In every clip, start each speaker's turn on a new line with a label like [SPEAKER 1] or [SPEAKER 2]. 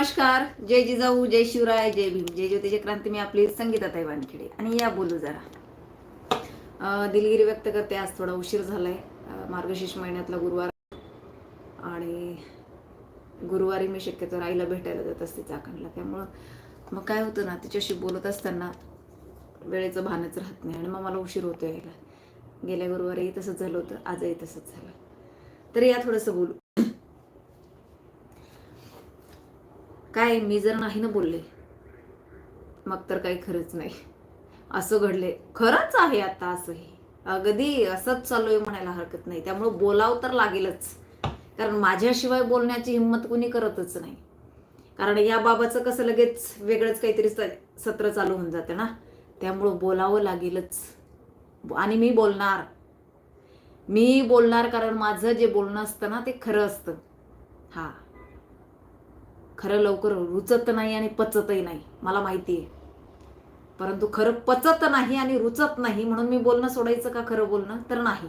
[SPEAKER 1] नमस्कार जय जिजाऊ जय शिवराय जय भीम जय ज्योतिजय क्रांती. मी आपली संगीताताई वानखेडे आणि या बोलू जरा. दिलगिरी व्यक्त करते आज थोडा उशीर झालाय. मार्गशीर्ष महिन्यातला गुरुवार आणि गुरुवारी मी शक्यतो आईला भेटायला जात असते चाकणला. त्यामुळं मग काय होतं ना तिच्याशी बोलत असताना वेळेचं भानच राहत नाही आणि मग मला उशीर होतो यायला. गेल्या गुरुवारी तसंच झालं होतं आजही तसंच झालं. तर या थोडंसं बोलू. काय मी जर नाही ना बोलले मग तर काही खरंच नाही. असं घडले. खरंच आहे आता असंही. अगदी असंच चालू आहे म्हणायला हरकत नाही. त्यामुळं बोलावं तर लागेलच. कारण माझ्याशिवाय बोलण्याची हिंमत कुणी करतच नाही. कारण या बाबाचं कसं लगेच वेगळंच काहीतरी स- सत्र चालू होऊन जातं ना. त्यामुळं बोलावं लागेलच. आणि मी बोलणार. मी बोलणार कारण माझं जे बोलणं असतं ना ते खरं असतं. हां. खरं लवकर रुचत नाही आणि पचतही नाही. मला माहिती आहे. परंतु खरं पचत नाही आणि रुचत नाही म्हणून मी बोलणं सोडायचं का खरं बोलणं? तर नाही.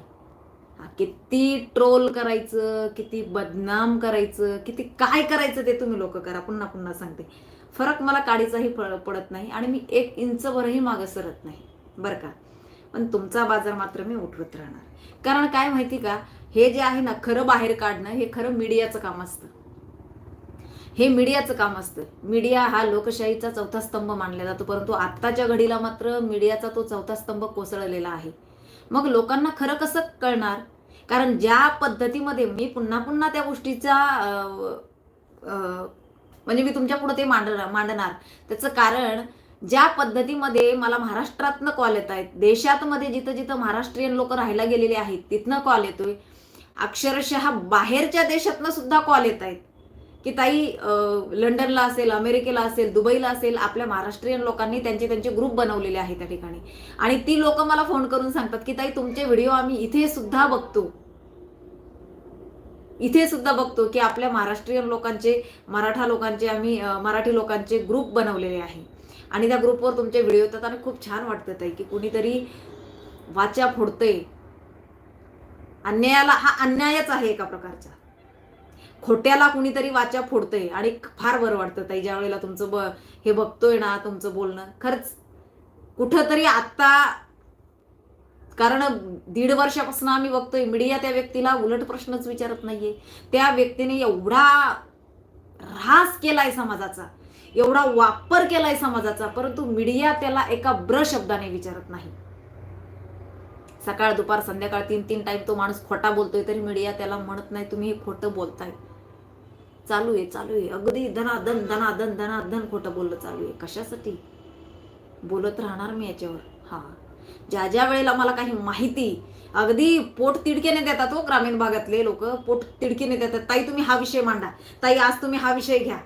[SPEAKER 1] किती ट्रोल करायचं किती बदनाम करायचं किती काय करायचं ते तुम्ही लोक करा. पुन्हा पुन्हा सांगते. फरक मला काडीचाही पडत नाही आणि मी एक इंचभरही मागं सरत नाही. बरं का? पण तुमचा बाजार मात्र मी उठवत राहणार. कारण काय माहिती का? हे जे आहे ना खरं बाहेर काढणं हे खरं मीडियाचं काम असतं. हे मीडियाचं काम असतं. मीडिया हा लोकशाहीचा चौथा स्तंभ मानला जातो परंतु आत्ताच्या घडीला मात्र मीडियाचा तो चौथा स्तंभ कोसळलेला आहे. मग लोकांना खरं कसं कळणार? कारण ज्या पद्धतीमध्ये मी पुन्हा पुन्हा त्या गोष्टीचा म्हणजे मी तुमच्यापुढे ते मांडणार मांडणार. त्याचं कारण ज्या पद्धतीमध्ये मला महाराष्ट्रातनं कॉल येत आहेत देशातमध्ये जिथं जिथं महाराष्ट्रीयन लोक राहायला गेलेले आहेत तिथनं कॉल येतोय. अक्षरशः बाहेरच्या देशातनं सुद्धा कॉल येत आहेत. की ताई लंडनला असेल अमेरिकेला असेल दुबईला असेल आपल्या महाराष्ट्रीयन लोकांनी त्यांचे त्यांचे ग्रुप बनवलेले आहेत त्या ठिकाणी. आणि ती लोक मला फोन करून सांगतात की ताई तुमचे व्हिडिओ आम्ही इथे सुद्धा बघतो. इथे सुद्धा बघतो की आपल्या महाराष्ट्रीयन लोकांचे मराठा लोकांचे आम्ही मराठी लोकांचे ग्रुप बनवलेले आहे. आणि त्या ग्रुपवर तुमचे व्हिडिओ येतात आणि खूप छान वाटतं ताई की कुणीतरी वाचा फोडतंय. अन्यायाला हा अन्यायच आहे एका प्रकारचा. खोट्याला कुणीतरी वाचा फोडतंय आणि फार बरं वाटतं ताई ज्या वेळेला तुमचं ब हे बघतोय ना तुमचं बोलणं. खरंच कुठंतरी आत्ता कारण दीड वर्षापासून आम्ही बघतोय मीडिया त्या व्यक्तीला उलट प्रश्नच विचारत नाहीये. त्या व्यक्तीने एवढा ऱ्हास केलाय समाजाचा एवढा वापर केलाय समाजाचा परंतु मीडिया त्याला एका ब्र शब्दाने विचारत नाही. सकाळ दुपार संध्याकाळ तीन तीन टाइम तो माणूस खोटा बोलतोय तरी मीडिया त्याला म्हणत नाही तुम्ही हे खोटं बोलताय. चालू आहे चालू आहे. अगदी धनाधन धनाधन धनाधन खोटं बोललं चालू आहे. कशासाठी? बोलत राहणार मी याच्यावर. हा. ज्या ज्या वेळेला मला काही माहिती अगदी पोट तिडकेने देतात हो ग्रामीण भागातले लोक. पोट तिडकीने देतात. ताई तुम्ही हा विषय मांडा. ताई आज तुम्ही हा विषय घ्या.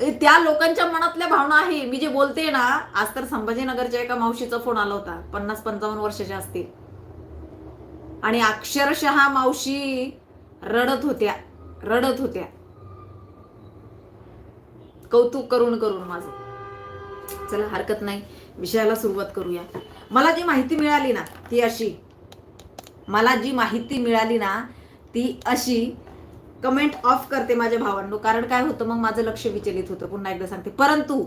[SPEAKER 1] त्या लोकांच्या मनातल्या भावना आहे. मी जे बोलते ना आज तर संभाजीनगरच्या एका मावशीचा फोन आला होता. पन्नास पंचावन्न वर्षाच्या असतील. आणि अक्षरशः मावशी रडत होत्या. रडत होत्या. कौतुक करून करून माझं. चला हरकत नाही. विषयाला सुरुवात करूया. मला जी माहिती मिळाली ना ती अशी. मला जी माहिती मिळाली ना ती अशी. कमेंट ऑफ करते माझ्या भावांनो. कारण काय होतं मग माझं लक्ष विचलित होतं. पुन्हा एकदा सांगते. परंतु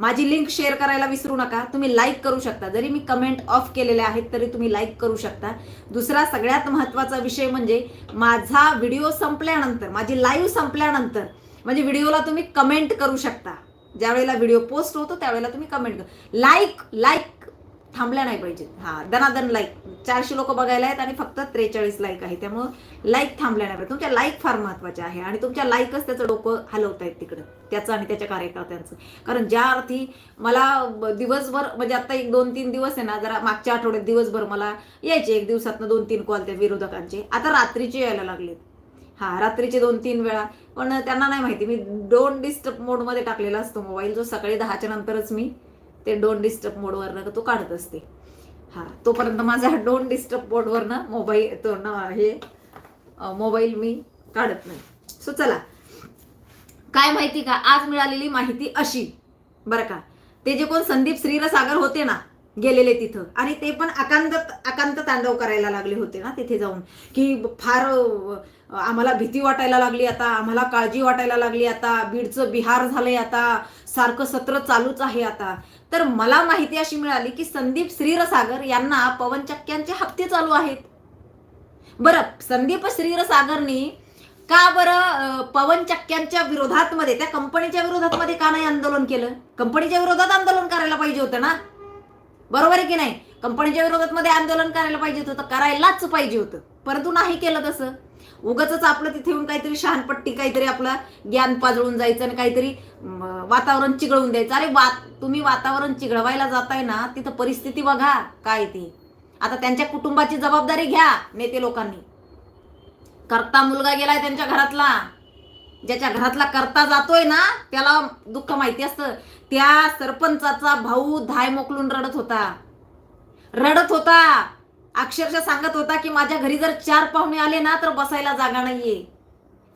[SPEAKER 1] माझी लिंक शेअर करायला विसरू नका. तुम्ही लाईक करू शकता. जरी मी कमेंट ऑफ केलेले आहेत तरी तुम्ही लाईक करू शकता. दुसरा सगळ्यात महत्त्वाचा विषय म्हणजे माझा व्हिडिओ संपल्यानंतर माझी लाईव्ह संपल्यानंतर म्हणजे व्हिडिओला तुम्ही कमेंट करू शकता. ज्या वेळेला व्हिडिओ पोस्ट होतो त्यावेळेला तुम्ही कमेंट कर. लाईक लाईक थांबल्या नाही पाहिजेत. हा दनादन लाईक चारशे लोक बघायला आहेत आणि फक्त त्रेचाळीस लाईक आहे त्यामुळं लाईक थांबल्या नाही पाहिजे तुमच्या लाईक फार महत्त्वाच्या आहे. आणि तुमच्या लाईकच त्याचं डोकं हलवत आहेत तिकडं. त्याचं आणि त्याच्या कार्यकर्त्यांचं. कारण ज्या अर्थी मला दिवसभर म्हणजे आता एक दोन तीन दिवस आहे ना जरा मागच्या आठवड्यात दिवसभर मला यायचे. एक दिवसातनं दोन तीन कॉल त्या विरोधकांचे. आता रात्रीचे यायला लागलेत. हा रात्रीचे दोन तीन वेळा. पण त्यांना नाही माहिती. मी डोंट डिस्टर्ब मोडमध्ये टाकलेला असतो मोबाईल जो सकाळी दहाच्या नंतरच मी ते डोंट डिस्टर्ब मोडवरनं तो काढत असते. हा तोपर्यंत माझा डोंट डिस्टर्ब मोडवरनं मोबाईल तो न हे मोबाईल मी काढत नाही. सो चला. काय माहिती का? आज मिळालेली माहिती अशी. बरं का? ते जे कोण संदीप श्रीरसागर होते ना गेलेले तिथं. आणि ते पण अकांत अकांत तांडव करायला लागले होते ना तिथे जाऊन. की फार आम्हाला भीती वाटायला लागली आता आम्हाला काळजी वाटायला लागली आता बीडचं बिहार झालंय आता सारखं सत्र चालूच आहे आता. तर मला माहिती अशी मिळाली की संदीप श्रीरसागर यांना पवनचक्क्यांचे हप्ते चालू आहेत. बरं संदीप श्रीरसागरनी का बरं पवनचक्क्यांच्या विरोधात मध्ये त्या कंपनीच्या विरोधात मध्ये का नाही आंदोलन केलं? कंपनीच्या विरोधात आंदोलन करायला पाहिजे होतं ना? बरोबर आहे की नाही? कंपनीच्या विरोधात मध्ये आंदोलन करायला पाहिजे होतं करायलाच पाहिजे होतं. परंतु नाही केलं तसं. उगाच आपलं तिथे येऊन काहीतरी शहाणपट्टी काहीतरी आपलं ज्ञान पाजळून जायचं आणि काहीतरी वातावरण चिघळून द्यायचं. अरे वात तुम्ही वातावरण चिघळवायला जाताय ना तिथं परिस्थिती बघा काय ती. आता त्यांच्या कुटुंबाची जबाबदारी घ्या नेते लोकांनी. करता मुलगा गेलाय त्यांच्या घरातला. ज्याच्या घरातला करता जातोय ना त्याला दुःख माहिती असतं. त्या सरपंचाचा भाऊ धाय मोकलून रडत होता. रडत होता. अक्षरशः सांगत होता की माझ्या घरी जर चार पाहुणे आले ना तर बसायला जागा नाहीये.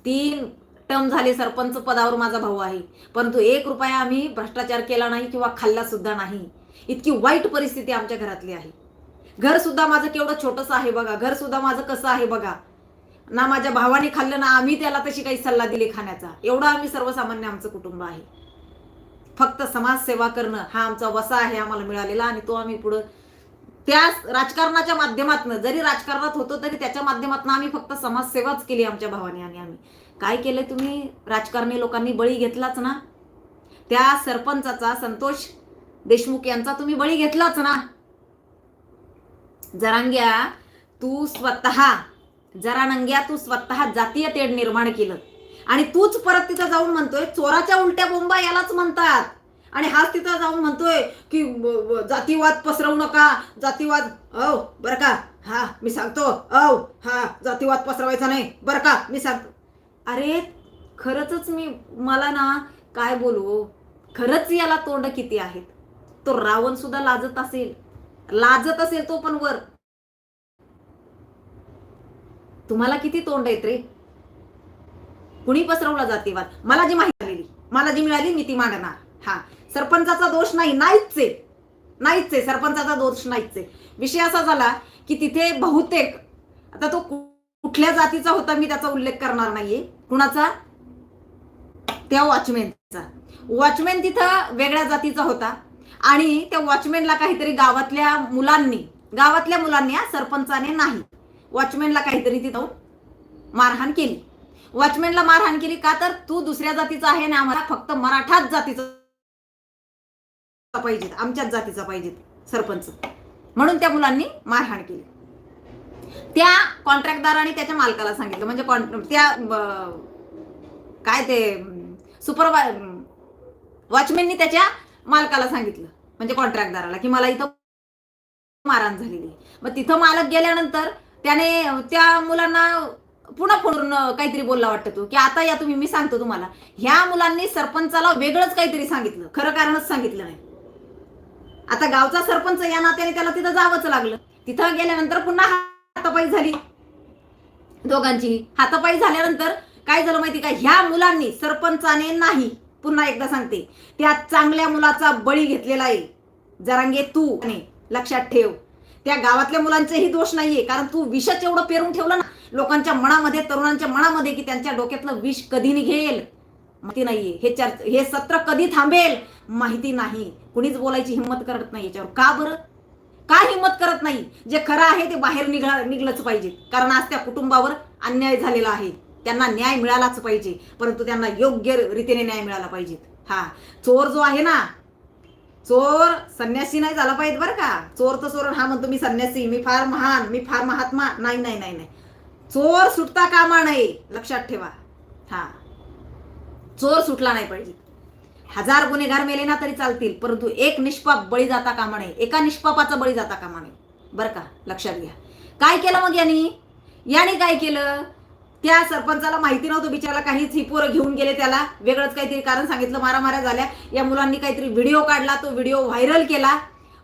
[SPEAKER 1] तीन टर्म झाले सरपंच पदावर माझा भाऊ आहे. परंतु एक रुपया आम्ही भ्रष्टाचार केला नाही किंवा खाल्ला सुद्धा नाही. इतकी वाईट परिस्थिती आमच्या घरातली आहे. घर सुद्धा माझं केवढं छोटंसं आहे बघा. घर सुद्धा माझं कसं आहे बघा. ना माझ्या भावाने खाल्लं ना आम्ही त्याला तशी काही सल्ला दिली खाण्याचा. एवढं आम्ही सर्वसामान्य आमचं कुटुंब आहे. फक्त समाजसेवा करणं हा आमचा वसा आहे आम्हाला मिळालेला आणि तो आम्ही पुढं त्या राजकारणाच्या माध्यमातून जरी राजकारणात होतो तरी त्याच्या माध्यमातून आम्ही फक्त समाजसेवाच केली आमच्या भावाने आणि आम्ही. काय केलं तुम्ही? राजकारणी लोकांनी बळी घेतलाच ना. त्या सरपंचाचा संतोष देशमुख यांचा तुम्ही बळी घेतलाच ना. जरांग्या तू स्वतः जरानंग्या तू स्वतः जातीय तेढ निर्माण केलं. आणि तूच परत तिथं जाऊन म्हणतोय चोराच्या उलट्या बोंबा यालाच म्हणतात. आणि हाच तिथं जाऊन म्हणतोय की जातीवाद पसरवू नका. जातीवाद औ बरं का. हा मी सांगतो. औ हा जातीवाद पसरवायचा नाही. बरं का मी सांगतो. अरे खरंच मी मला ना काय बोलू खरंच याला तोंड किती आहेत? तो रावण सुद्धा लाजत असेल. लाजत असेल तो पण वर. तुम्हाला किती तोंड आहेत रे? कुणी पसरवला जातीवाद? मला जी माहिती आलेली मला जी मिळाली मी ती मांडणार हा. सरपंचाचा दोष नाही नाहीच. आहे नाहीच आहे सरपंचाचा दोष नाहीच. आहे विषय असा झाला की तिथे बहुतेक आता तो कुठल्या जातीचा होता मी त्याचा उल्लेख करणार नाहीये. कुणाचा? त्या वॉचमॅनचा. वॉचमॅन तिथं वेगळ्या जातीचा होता आणि त्या वॉचमॅनला काहीतरी गावातल्या मुलांनी गावातल्या मुलांनी हा, सरपंचाने नाही. वॉचमॅनला काहीतरी तिथं मारहाण केली. वॉचमॅनला मारहाण केली का तर तू दुसऱ्या जातीचा आहे ना आम्हाला फक्त मराठाच जातीचा पाहिजेत आमच्याच जातीचा पाहिजेत सरपंच. म्हणून त्या मुलांनी मारहाण केली. त्या कॉन्ट्रॅक्टदाराने त्याच्या मालकाला सांगितलं म्हणजे त्या काय ते सुपरवाय वॉचमॅननी त्याच्या मालकाला सांगितलं म्हणजे कॉन्ट्रॅक्टदाराला की मला इथं मारहाण झालेली मग तिथं मालक गेल्यानंतर त्याने त्या मुलांना पुन्हा फोनवरून काहीतरी बोलला वाटतं तो की आता या तुम्ही मी सांगतो तुम्हाला. ह्या मुलांनी सरपंचाला वेगळंच काहीतरी सांगितलं खरं कारणच सांगितलं नाही. आता गावचा सरपंच या नात्याने त्याला तिथं जावंच लागलं. तिथं गेल्यानंतर पुन्हा हातापाई झाली. दोघांची हातापाई झाल्यानंतर काय झालं माहिती का? ह्या मुलांनी सरपंचाने नाही. पुन्हा एकदा सांगते. त्या चांगल्या मुलाचा बळी घेतलेला आहे. जरांगे तू लक्षात ठेव. त्या गावातल्या मुलांचेही दोष नाहीये. कारण तू विषच एवढं पेरून ठेवलं ना लोकांच्या मनामध्ये तरुणांच्या मनामध्ये की त्यांच्या डोक्यातलं विष कधी निघेल माहिती नाहीये. हे चर्च हे सत्र कधी थांबेल? माहिती नाही. कुणीच बोलायची हिंमत करत नाही याच्यावर. का बरं? का हिंमत करत नाही? जे खरं आहे ते बाहेर निघा निघलंच पाहिजे. कारण आज त्या कुटुंबावर अन्याय झालेला आहे. त्यांना न्याय मिळालाच पाहिजे. परंतु त्यांना योग्य रीतीने न्याय मिळाला पाहिजे. हा. चोर जो आहे ना चोर संन्यासी नाही झाला पाहिजे बरं का. चोर तर चोर. हा म्हणतो मी संन्यासी मी फार महान मी फार महात्मा. नाही नाही नाही नाही. चोर सुटता कामा नये. लक्षात ठेवा. हा. चोर सुटला नाही पाहिजे. हजार गुन्हेगार मेले ना तरी चालतील परंतु एक निष्पाप बळी जाता कामा नये. एका निष्पापाचा बळी जाता कामा नये. बरं का? लक्षात घ्या. काय केलं मग यांनी? याने काय केलं? त्या सरपंचाला माहिती नव्हतं बिचाराला काहीच ही पोरं घेऊन गेले त्याला. वेगळंच काहीतरी कारण सांगितलं मारामाऱ्या झाल्या. या मुलांनी काहीतरी व्हिडिओ काढला तो व्हिडिओ व्हायरल केला.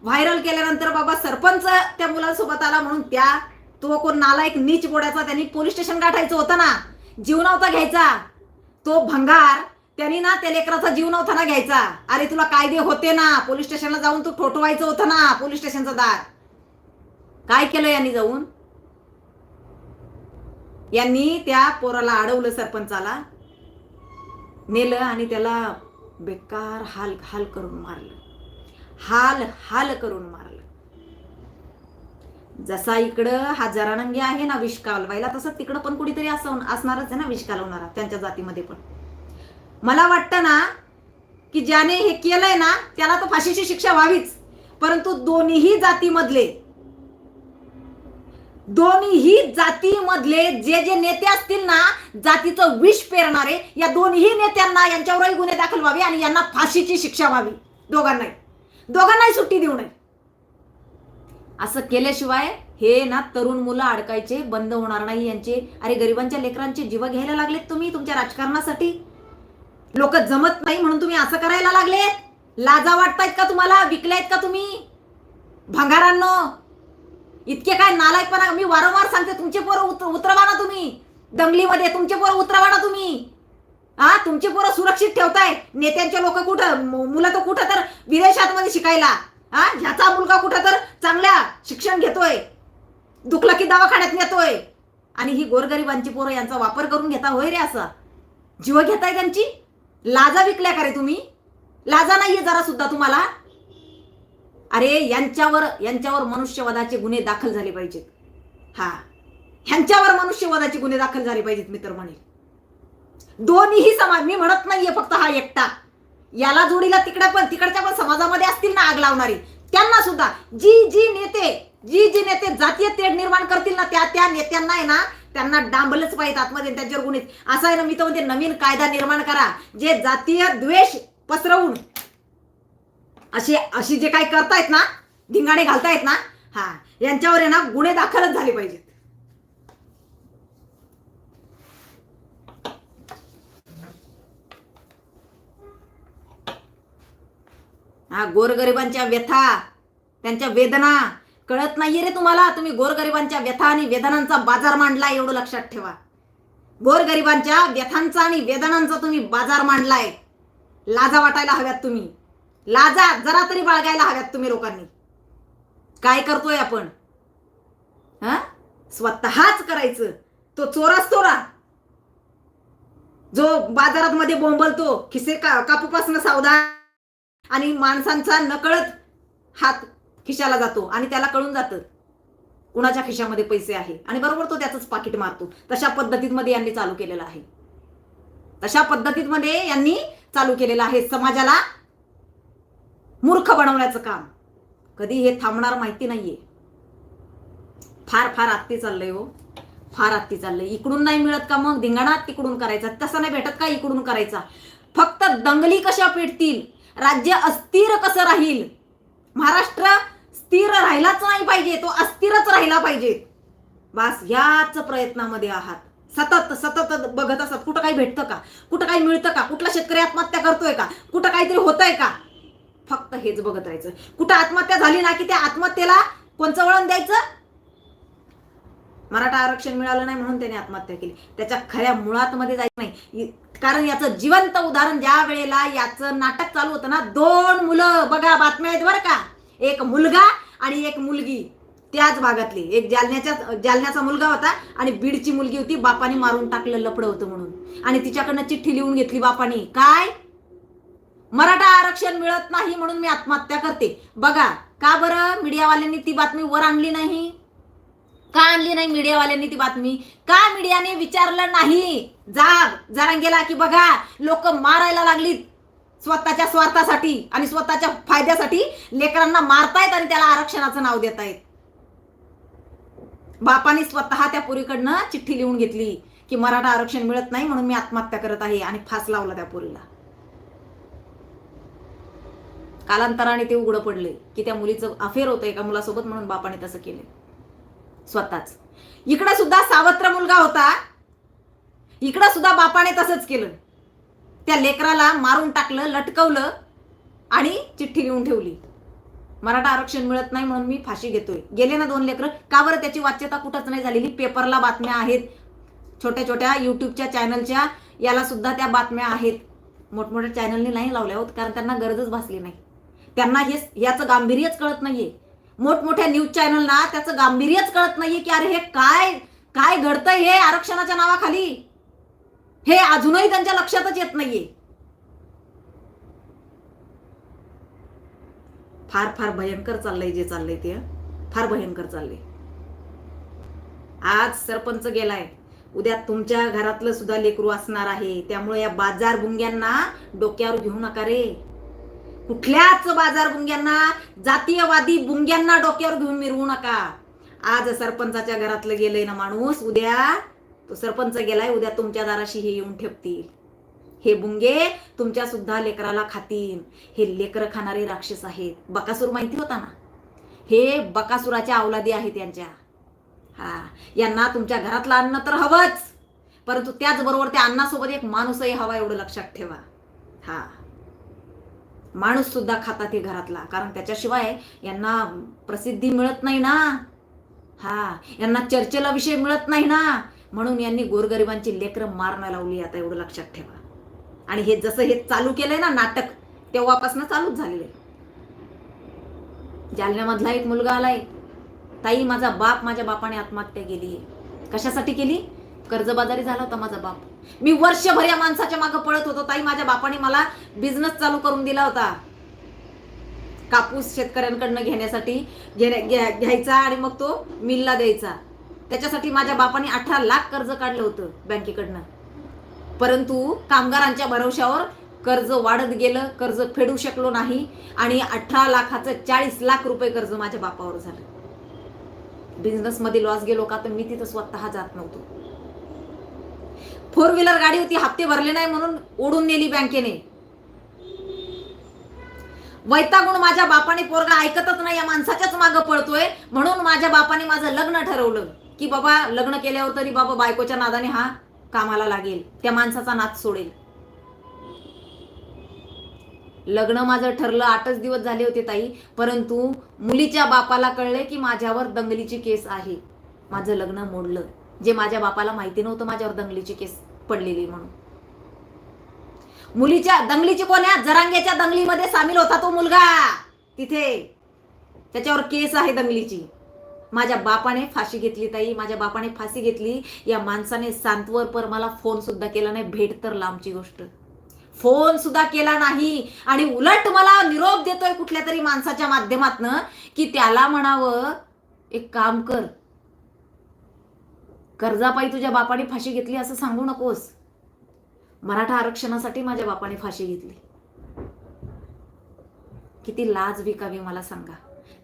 [SPEAKER 1] व्हायरल केल्यानंतर बाबा सरपंच त्या मुलांसोबत आला म्हणून त्या तो कोण नालायक नीच बोड्याचा त्यांनी पोलीस स्टेशन गाठायचं होतं ना. जीव नव्हता घ्यायचा. तो भंगार त्यांनी ना त्या लेकराचा जीव नव्हता ना घ्यायचा. अरे तुला कायदे होते ना पोलीस स्टेशनला जाऊन तू ठोठवायचं होतं ना पोलीस स्टेशनचं दार. काय केलं यांनी जाऊन? यांनी त्या पोराला अडवलं सरपंचाला नेलं आणि त्याला बेकार हाल हाल करून मारलं. हाल हाल करून मारलं. जसा इकडं हजारानंगी आहे ना विष कालवायला तसं तिकडं पण कुठेतरी असं असणारच आहे ना विष कालवणारा त्यांच्या जातीमध्ये पण. मला वाटतं ना की ज्याने हे केलंय ना त्याला तर फाशीची शिक्षा व्हावीच. परंतु दोन्हीही जातीमधले दोन्हीही जातीमधले जे जे नेते असतील ना जातीचं विष पेरणारे या दोन्ही नेत्यांना यांच्यावरही गुन्हे दाखल व्हावे आणि यांना फाशीची शिक्षा व्हावी. दोघांनाही. दोघांनाही सुट्टी देऊ नये. असं केल्याशिवाय हे ना तरुण मुलं अडकायचे बंद होणार नाही यांचे. अरे गरिबांच्या लेकरांचे जीव घ्यायला लागलेत तुम्ही तुमच्या राजकारणासाठी. लोक जमत नाही म्हणून तुम्ही असं करायला लागलेत. लाजा वाटतायत का तुम्हाला? विकलायत का तुम्ही? भंगारांनो इतके काय नालायकपणा मी वारंवार सांगते तुमचे पोरं उत उतरवा ना तुम्ही. दंगलीमध्ये तुमचे पोरं उतरवा ना तुम्ही. हा तुमचे पोरं सुरक्षित ठेवताय नेत्यांचे लोक कुठं मुलं तर कुठं तर विदेशात मध्ये शिकायला. हा ह्याचा मुलगा कुठं तर चांगल्या शिक्षण घेतोय. दुखलं की दवाखान्यात नेतोय. आणि ही गोरगरिबांची पोरं यांचा वापर करून घेता होय रे असा. जीव घेताय त्यांची? लाजा विकल्या का रे तुम्ही? लाजा नाहीये जरा सुद्धा तुम्हाला? अरे यांच्यावर यांच्यावर मनुष्यवादाचे गुन्हे दाखल झाले पाहिजेत. हा. ह्यांच्यावर मनुष्यवादाचे गुन्हे दाखल झाले पाहिजेत मी तर म्हणेल. दोन्हीही समाज मी म्हणत नाहीये फक्त हा एकटा. याला जोडीला तिकडे पण तिकडच्या पण समाजामध्ये असतील ना आग लावणारी. त्यांना सुद्धा जी जी नेते जी जी नेते जातीय तेढ निर्माण करतील ना त्या त्या नेत्यांना आहे ना त्यांना डांबलच पाहिजे आतमध्ये त्यांच्यावर गुन्हे. असं आहे ना मी तर म्हणते नवीन कायदा निर्माण करा जे जातीय द्वेष पसरवून असे अशी जे काही करतायत ना धिंगाणे घालतायत ना हा यांच्यावर आहे ना गुन्हे दाखलच झाले पाहिजेत. हा गोरगरिबांच्या व्यथा त्यांच्या वेदना कळत नाहीये रे तुम्हाला? तुम्ही गोरगरिबांच्या व्यथा आणि वेदनांचा बाजार मांडलाय एवढं लक्षात ठेवा. गोरगरिबांच्या व्यथांचा आणि वेदनांचा तुम्ही बाजार मांडलाय. लाजा वाटायला हव्यात तुम्ही. लाजा जरा तरी बाळगायला हव्यात तुम्ही लोकांनी. काय करतोय आपण? हा? स्वतःच करायचं. तो चोराच चोरा जो बाजारात मध्ये बोंबलतो खिसे का कापूपासून सावधान आणि माणसांचा नकळत हात खिशाला जातो आणि त्याला कळून जातं कुणाच्या खिशामध्ये पैसे आहे? आणि बरोबर तो त्याच पाकिट मारतो. तशा पद्धतीमध्ये यांनी चालू केलेलं आहे. तशा पद्धतीमध्ये यांनी चालू केलेलं आहे समाजाला मूर्ख बनवण्याचं काम. कधी हे थांबणार माहिती नाहीये. फार फार आत्ती चाललंय हो. फार आत्ती चाललंय. इकडून नाही मिळत का मग? धिंगाणा तिकडून करायचा. तसं नाही भेटत का इकडून करायचा? फक्त दंगली कशा पेटतील? राज्य अस्थिर कसं राहील? महाराष्ट्र स्थिर राहिलाच नाही पाहिजे तो अस्थिरच राहिला पाहिजे. बास याच प्रयत्नामध्ये आहात. सतत सतत बघत असतात कुठं काही भेटतं का? कुठं काही मिळतं का? कुठला शेतकरी आत्महत्या करतोय का? कुठं काहीतरी होतंय का? फक्त हेच बघत राहायचं. कुठं आत्महत्या झाली ना की त्या आत्महत्येला कोणचं वळण द्यायचं? मराठा आरक्षण मिळालं नाही म्हणून त्याने आत्महत्या केली. त्याच्या खऱ्या मुळात मध्ये जायचं नाही. कारण याचं जिवंत उदाहरण ज्या वेळेला याचं नाटक चालू होतं ना दोन मुलं बघा बातम्या आहेत बरं का. एक मुलगा आणि एक मुलगी. त्याच भागातली. एक जालन्याच्या जालन्याचा मुलगा होता आणि बीडची मुलगी होती बापाने मारून टाकलं लपडं होतं म्हणून. आणि तिच्याकडनं चिठ्ठी लिहून घेतली बापाने. काय? मराठा आरक्षण मिळत नाही म्हणून मी आत्महत्या करते. बघा का बरं? मीडियावाल्यांनी ती बातमी वर आणली नाही? का आणली नाही मीडियावाल्यांनी ती बातमी? का मीडियाने विचारलं नाही? जाग जरा गेला की बघा लोक मारायला लागलीत स्वतःच्या स्वार्थासाठी आणि स्वतःच्या फायद्यासाठी लेकरांना मारतायत आणि त्याला आरक्षणाचं नाव देत आहेत बापाने स्वतः त्या पोरीकडनं चिठ्ठी लिहून घेतली की मराठा आरक्षण मिळत नाही म्हणून मी आत्महत्या करत आहे आणि फास लावला त्या पोरीला. कालांतराने ते उघडं पडले की त्या मुलीचं अफेअर होतं एका मुलासोबत म्हणून बापाने तसं केलं. स्वतःच. इकडे सुद्धा सावत्र मुलगा होता. इकडे सुद्धा बापाने तसंच केलं. त्या लेकराला मारून टाकलं लटकवलं आणि चिठ्ठी लिहून ठेवली. मराठा आरक्षण मिळत नाही म्हणून मी फाशी घेतोय. गेले ना दोन लेकरं? का बरं त्याची वाच्यता कुठंच नाही झालेली? पेपरला बातम्या आहेत. छोट्या छोट्या युट्यूबच्या चॅनलच्या याला सुद्धा त्या बातम्या आहेत. मोठमोठ्या चॅनलने नाही लावल्या होत कारण त्यांना गरजच भासली नाही. त्यांना हे याचं गांभीर्यच कळत नाहीये. मोठमोठ्या न्यूज चॅनलना त्याचं गांभीर्यच कळत नाहीये की अरे हे काय काय घडतंय हे आरक्षणाच्या नावाखाली? हे अजूनही त्यांच्या लक्षातच येत नाहीये. फार फार भयंकर चाललंय जे चाललंय ते फार भयंकर चाललंय. आज सरपंच गेलाय. उद्या तुमच्या घरातलं सुद्धा लेकरू असणार आहे. त्यामुळे या बाजार बुंग्यांना डोक्यावर घेऊ नका रे. कुठल्याच बाजार गुंग्यांना जातीयवादी बुंग्यांना डोक्यावर घेऊन मिरवू नका. आज सरपंचाच्या घरातलं गेलंय ना माणूस उद्या तो सरपंच गेलाय उद्या तुमच्या दाराशी हे येऊन ठेपतील. हे बुंगे तुमच्या सुद्धा लेकराला खातील. हे लेकर खाणारे राक्षस आहेत. बकासूर माहिती होता ना? हे बकासुराच्या अवलादी आहेत यांच्या. हा यांना तुमच्या घरातलं अन्न तर हवंच परंतु त्याचबरोबर त्या अन्नासोबत एक माणूसही हवा एवढं लक्षात ठेवा. हा. माणूस सुद्धा खातात हे घरातला. कारण त्याच्याशिवाय यांना प्रसिद्धी मिळत नाही ना. हा यांना चर्चेला विषय मिळत नाही ना. म्हणून यांनी गोरगरिबांची लेकरं मारणं लावली आता एवढं लक्षात ठेवा. आणि हे जसं हे चालू केलंय ना नाटक तेव्हापासून चालूच झालेलं आहे. जालन्यामधला एक मुलगा आलाय. ताई माझा बाप माझ्या बापाने आत्महत्या केली कशासाठी केली? कर्जबाजारी झाला होता माझा बाप. मी वर्षभर या माणसाच्या मागे पळत होतो. ताई माझ्या बापाने मला बिझनेस चालू करून दिला होता. कापूस शेतकऱ्यांकडनं घेण्यासाठी घ्यायचा आणि मग तो मिलला द्यायचा. त्याच्यासाठी माझ्या बापाने अठरा लाख कर्ज काढलं होतं बँकेकडनं. परंतु कामगारांच्या भरवशावर कर्ज वाढत गेलं कर्ज फेडू शकलो नाही आणि अठरा लाखाचं चाळीस लाख रुपये कर्ज माझ्या बापावर झालं. बिझनेसमध्ये लॉस गेलो का तर मी तिथं स्वतः जात नव्हतो. फोर व्हीलर गाडी होती हप्ते भरले नाही म्हणून ओढून नेली बँकेने. वैतागुण माझ्या बापाने पोरगा ऐकतच नाही या माणसाच्याच मागं पळतोय म्हणून माझ्या बापाने माझं लग्न ठरवलं. की बाबा लग्न केल्यावर तरी बाबा बायकोच्या नादाने हा कामाला लागेल. त्या माणसाचा नाद सोडेल. लग्न माझं ठरलं आठच दिवस झाले होते ताई. परंतु मुलीच्या बापाला कळले की माझ्यावर दंगलीची केस आहे. माझं लग्न मोडलं. जे माझ्या बापाला माहिती नव्हतं माझ्यावर दंगलीची केस पडलेली म्हणून. मुलीच्या दंगलीची कोण्या जरांग्याच्या दंगलीमध्ये सामील होता तो मुलगा. तिथे. त्याच्यावर केस आहे दंगलीची. माझ्या बापाने फाशी घेतली ताई. माझ्या बापाने फाशी घेतली. या माणसाने सांतवर पर मला फोन सुद्धा केला नाही. भेट तर लांबची गोष्ट. फोन सुद्धा केला नाही. आणि उलट मला निरोप देतोय कुठल्या तरी माणसाच्या माध्यमातनं की त्याला म्हणावं एक काम कर. कर्जापायी तुझ्या बापाने फाशी घेतली असं सांगू नकोस. मराठा आरक्षणासाठी माझ्या बापाने फाशी घेतली. किती लाज विकावी मला सांगा.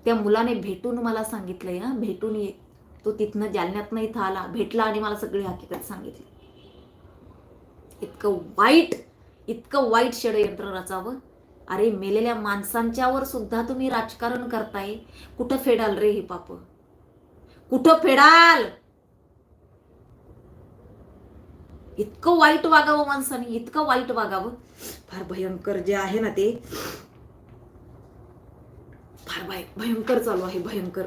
[SPEAKER 1] त्या मुलाने भेटून मला सांगितलंय हा. भेटून ये. तो तिथनं जालन्यातनं इथं आला भेटला आणि मला सगळी हकीकत सांगितली. इतकं वाईट इतकं वाईट षडयंत्र रचावं. अरे मेलेल्या माणसांच्यावर सुद्धा तुम्ही राजकारण करताय. कुठं फेडाल रे हे पाप? कुठं फेडाल? इतकं वाईट वागावं माणसाने इतकं वाईट वागावं. फार भयंकर जे आहे ना ते. फार भय भयंकर चालू आहे भयंकर.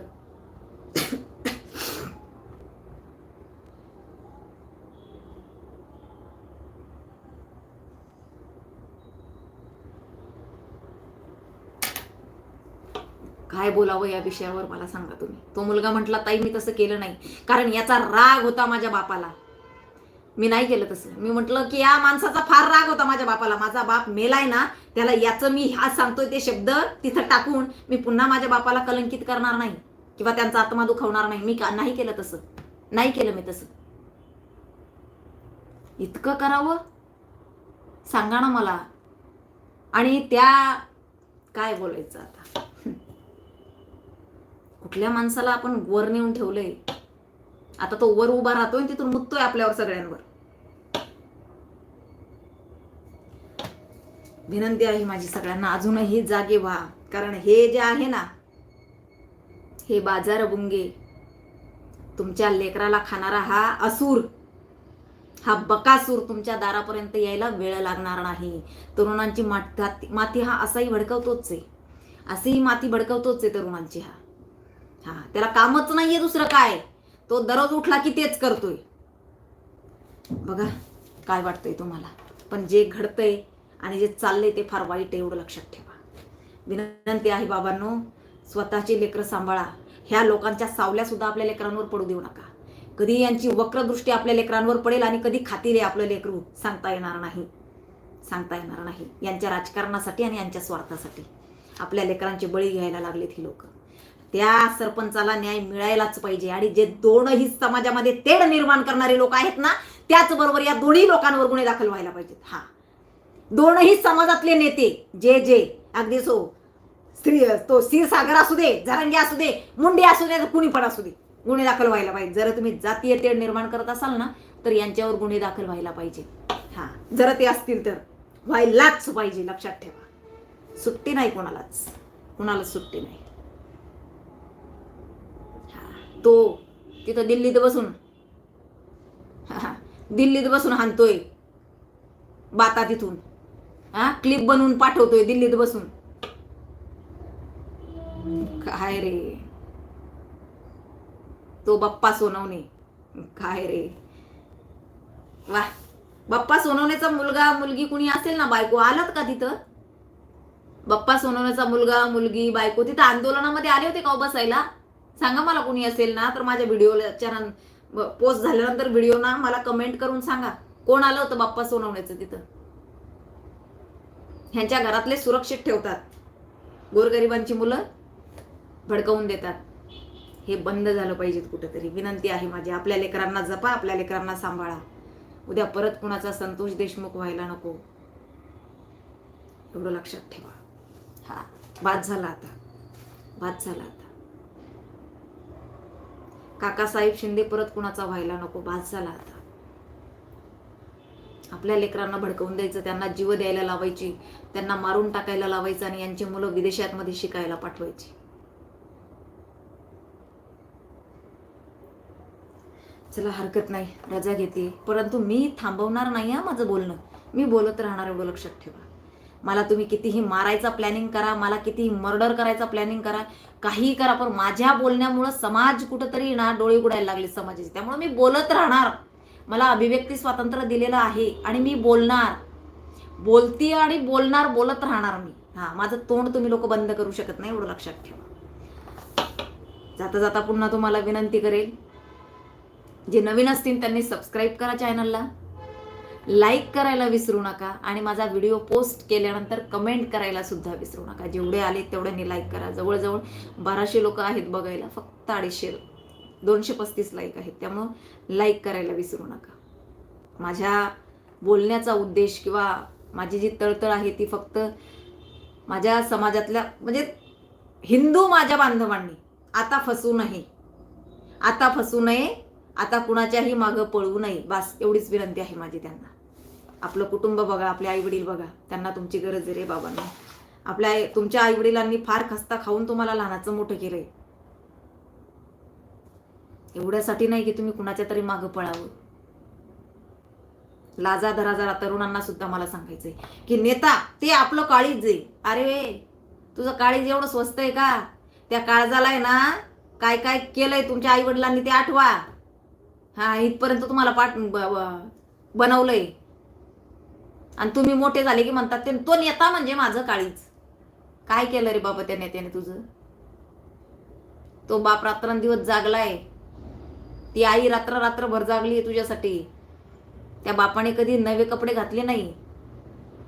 [SPEAKER 1] काय बोलावं या विषयावर मला सांगा तुम्ही. तो मुलगा म्हटला ताई मी तसं केलं नाही. कारण याचा राग होता माझ्या बापाला. मी नाही केलं तसं. मी म्हटलं की या माणसाचा फार राग होता माझ्या बापाला. माझा बाप मेलाय ना त्याला याचं मी हा सांगतोय ते शब्द तिथं टाकून मी पुन्हा माझ्या बापाला कलंकित करणार नाही. किंवा त्यांचा आत्मा दुखवणार नाही. मी का- नाही केलं तसं. नाही केलं मी तसं. इतकं करावं? सांगा ना मला. आणि त्या काय बोलायचं आता? कुठल्या माणसाला आपण वर नेऊन ठेवलंय? आता तो वर उभा राहतोय तिथून मुततोय आपल्यावर सगळ्यांवर. विनंती आहे माझी सगळ्यांना अजूनही जागे व्हा. कारण हे जे आहे ना हे बाजार बुंगे तुमच्या लेकराला खाणारा हा असूर हा बकासूर तुमच्या दारापर्यंत यायला वेळ लागणार नाही. तरुणांची माती माती हा असाही भडकवतोच आहे. असेही माती भडकवतोच आहे तरुणांची हा. हा त्याला कामच नाहीये दुसरं काय. तो दररोज उठला की तेच करतोय. बघा काय वाटतंय तुम्हाला. पण जे घडतंय आणि जे चाललंय ते फार वाईट आहे एवढं लक्षात ठेवा. विनंती आहे बाबांनो स्वतःची लेकरं सांभाळा. ह्या लोकांच्या सावल्या सुद्धा आपल्या लेकरांवर पडू देऊ नका. कधी यांची वक्रदृष्टी आपल्या लेकरांवर पडेल आणि कधी खातील हे आपलं लेकरू सांगता येणार नाही. सांगता येणार नाही. यांच्या राजकारणासाठी आणि यांच्या स्वार्थासाठी. आपल्या लेकरांचे बळी घ्यायला लागलेत ही लोक. त्या सरपंचाला न्याय मिळायलाच पाहिजे आणि जे दोनही समाजामध्ये तेढ निर्माण करणारे लोक आहेत ना त्याचबरोबर या दोन्ही लोकांवर गुन्हे दाखल व्हायला पाहिजेत. हा. दोनही समाजातले नेते जे जे अगदी सो स्त्री तो क्षीरसागर असू दे झरंगे असू दे मुंडे असू दे कुणी पण असू दे गुन्हे दाखल व्हायला पाहिजे. जर तुम्ही जातीय तेढ निर्माण करत असाल ना तर यांच्यावर गुन्हे दाखल व्हायला पाहिजे. हा जर ते असतील तर व्हायलाच पाहिजे लक्षात ठेवा. सुट्टी नाही कोणालाच. कोणालाच सुट्टी नाही. हा, तो तिथं दिल्लीत बसून हा, हा, दिल्लीत बसून हाणतोय बाता तिथून. हा? क्लिप बनवून पाठवतोय दिल्लीत बसून. काय रे? तो बाप्पा सोनवणे. काय रे? वा बाप्पा सोनवण्याचा मुलगा मुलगी कुणी असेल ना बायको? आलात का तिथं? बाप्पा सोनवण्याचा मुलगा मुलगी बायको तिथं आंदोलनामध्ये आले होते का हो बसायला? सांगा मला कुणी असेल ना तर माझ्या व्हिडिओच्या पोस्ट झाल्यानंतर व्हिडिओ ना मला कमेंट करून सांगा. कोण आलं होतं बाप्पा सोनवण्याचं तिथं? ह्यांच्या घरातले सुरक्षित ठेवतात. गोरगरिबांची मुलं भडकवून देतात. हे बंद झालं पाहिजेत कुठेतरी. विनंती आहे माझी आपल्या लेकरांना जपा आपल्या लेकरांना सांभाळा. उद्या परत कुणाचा संतोष देशमुख व्हायला नको. एवढं लक्षात ठेवा. हा बाद झाला आता. बाद झाला आता. काकासाहेब शिंदे परत कुणाचा व्हायला नको बाद झाला आता. आपल्या लेकरांना भडकवून द्यायचं त्यांना जीव द्यायला लावायची त्यांना मारून टाकायला लावायचं आणि यांची मुलं विदेशात मध्ये शिकायला पाठवायची. चला हरकत नाही. रजा घेते. परंतु मी थांबवणार नाही हा माझं बोलणं. मी बोलत राहणार एवढं लक्षात ठेवा. मला तुम्ही कितीही मारायचा प्लॅनिंग करा मला कितीही मर्डर करायचा प्लॅनिंग करा काहीही करा पण माझ्या बोलण्यामुळं समाज कुठंतरी ना डोळे उघडायला लागले समाजाचे. त्यामुळे मी बोलत राहणार. मला अभिव्यक्ती स्वातंत्र्य दिलेलं आहे आणि मी बोलणार. बोलती आणि बोलणार बोलत राहणार मी. हा माझं तोंड तुम्ही लोक बंद करू शकत नाही एवढं लक्षात ठेवा. जाता जाता पुन्हा तुम्हाला विनंती करेल जे नवीन असतील त्यांनी सबस्क्राईब करा चॅनलला लाईक करायला विसरू नका आणि माझा व्हिडिओ पोस्ट केल्यानंतर कमेंट करायला सुद्धा विसरू नका. जेवढे आले तेवढ्यांनी लाईक करा. जवळजवळ बाराशे लोक आहेत बघायला फक्त अडीचशे दोनशे पस्तीस लाईक आहेत. त्यामुळं लाईक करायला विसरू नका. माझ्या बोलण्याचा उद्देश किंवा माझी जी तळतळ आहे ती फक्त माझ्या समाजातल्या म्हणजे हिंदू माझ्या बांधवांनी आता फसू नये. आता फसू नये. आता कुणाच्याही मागं पळू नये. बस एवढीच विनंती आहे माझी त्यांना. आपलं कुटुंब बघा आपले आईवडील बघा. त्यांना तुमची गरज आहे रे बाबांना. आपल्या आई- तुमच्या आईवडिलांनी फार खस्ता खाऊन तुम्हाला लहानाचं मोठं केलंय. एवढ्यासाठी नाही की तुम्ही कुणाच्या तरी मागं पळावं. लाजा धरा जरा तरुणांना सुद्धा मला सांगायचंय की नेता ते आपलं काळीज आहे. अरे तुझं काळीज एवढं स्वस्त आहे का? त्या काळजाला आहे ना काय काय केलंय तुमच्या आई वडिलांनी ते आठवा. हा इथपर्यंत तुम्हाला पाठ बनवलंय. आणि तुम्ही मोठे झाले की म्हणतात ते तो नेता म्हणजे माझं काळीज. काय केलं रे बाबा त्या नेत्याने तुझं? तो बाप रात्रंदिवस जागलाय. ती आई रात्र रात्रभर जागली आहे तुझ्यासाठी. त्या बापाने कधी नवे कपडे घातले नाही.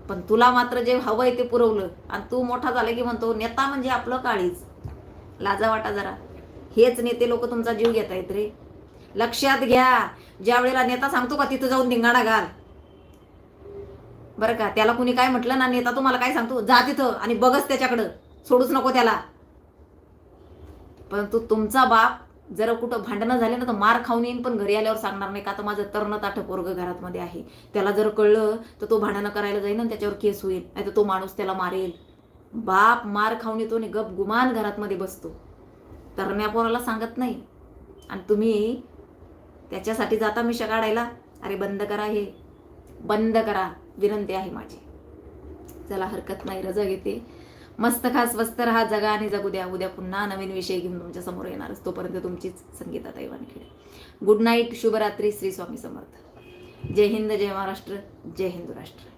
[SPEAKER 1] पण तुला मात्र जे हवं आहे ते पुरवलं. आणि तू मोठा झाला की म्हणतो नेता म्हणजे आपलं काळीज. लाजा वाटा जरा. हेच नेते लोक तुमचा जीव घेत आहेत रे. लक्षात घ्या. ज्या वेळेला नेता सांगतो का तिथं जाऊन धिंगाणा घाल. बरं का त्याला कुणी काय म्हटलं ना नेता तुम्हाला काय सांगतो? जा तिथं आणि बघच त्याच्याकडं. सोडूच नको त्याला. परंतु तुमचा बाप जर कुठं भांडणं झाले ना तर मार खाऊन येईन पण घरी आल्यावर सांगणार नाही का तर माझं तरण ताठ पोरग घरातमध्ये आहे. त्याला जर कळलं तर तो भांडणं करायला जाईल आणि त्याच्यावर केस होईल. नाही तर तो माणूस त्याला मारेल. बाप मार खाऊन येतो आणि गप गुमान घरातमध्ये बसतो. तरण्या पोराला सांगत नाही. आणि तुम्ही त्याच्यासाठी जाता मिशा काढायला? अरे बंद करा हे. बंद करा. विनंती आहे माझी. चला हरकत नाही रजा घेते. मस्त खास स्वस्त राहा जगा आणि जगू द्या. उद्या पुन्हा नवीन विषय घेऊन तुमच्यासमोर येणारच तोपर्यंत तुमचीच संगीता वानखेडे. गुड नाईट शुभरात्री श्री स्वामी समर्थ. जय हिंद जय महाराष्ट्र जय हिंदू राष्ट्र.